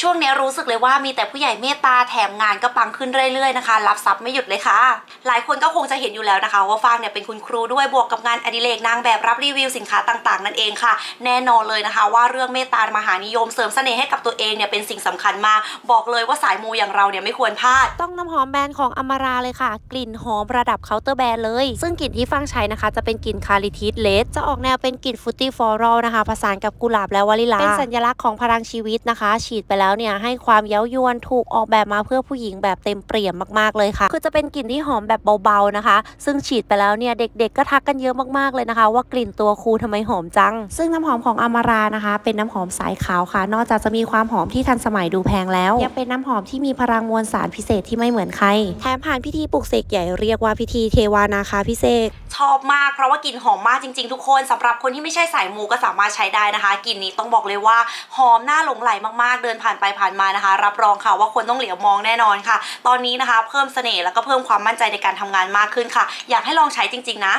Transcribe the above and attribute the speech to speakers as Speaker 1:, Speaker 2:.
Speaker 1: ช่วงนี้รู้สึกเลยว่ามีแต่ผู้ใหญ่เมตตาแถมงานก็ปังขึ้นเรื่อยๆนะคะ รับทรัพย์ไม่หยุดเลยค่ะ หลายคนก็คงจะเห็นอยู่แล้วนะคะ ว่าฟางเนี่ยเป็นคุณครูด้วยบวกกับงานอดิเรกนางแบบรับรีวิวสินค้าต่างๆ นั่นเองค่ะ แน่นอนเลยนะคะ ว่าเรื่องเมตตามหานิยมเสริมเสน่ห์ให้กับตัวเองเนี่ยเป็นสิ่งสำคัญมาก บอกเลยว่าสายมูอย่างเราเนี่ยไม่ควรพลาด
Speaker 2: ต้องน้ำหอมแบรนด์ของอมราเลยค่ะ กลิ่นหอมระดับเคาน์เตอร์แบรนด์เลย ซึ่งกลิ่นที่ฟังใช้นะคะ จะเป็นกลิ่นคาริทิสเลสจะออกแนวเป็นกลิ่นฟรุตตี้ฟลอรัลนะคะผสานกับกุหลาบและวานิลลาเป็นสัญลักษณ์ของพลังชีวิตนะคะ ฉีดไปแล้วเนี่ยให้ความเย้ายวนถูกออกแบบมาเพื่อผู้หญิงแบบเต็มเปี่ยมมากๆเลยค่ะ คือจะเป็นกลิ่นที่หอมแบบเบาๆนะคะ ซึ่งฉีดไปแล้วเนี่ยเด็กๆ ก็ทักกันเยอะมากๆเลยนะคะ ว่ากลิ่นตัวครูทำไมหอมจัง ซึ่งน้ำหอมของอมรานะคะ เป็นน้ำหอมสายขาวค่ะ นอกจากจะมีความหอมที่ทันสมัยดูแพงแล้วยังเป็นน้ำหอมที่มีพลังมวลสารพิเศษที่ไม่เหมือนใครแถมผ่านพิธีปลุกเสกใหญ่เรียกว่าพิธีเทวานาคาพิเศษก
Speaker 1: ชอบมากเพราะว่ากลิ่นหอมมากจริง ๆ ทุกคนสำหรับคนที่ไม่ใช่สายมูก็สามารถใช้ได้นะคะกลิ่นนี้ต้องบอกเลยว่าหอมน่าหลงไหลมากๆเดินผ่านไปผ่านมานะคะ รับรองค่ะว่าคนต้องเหลียวมองแน่นอนค่ะ ตอนนี้นะคะ เพิ่มเสน่ห์แล้วก็เพิ่มความมั่นใจในการทำงานมากขึ้นค่ะ อยากให้ลองใช้จริง ๆ นะ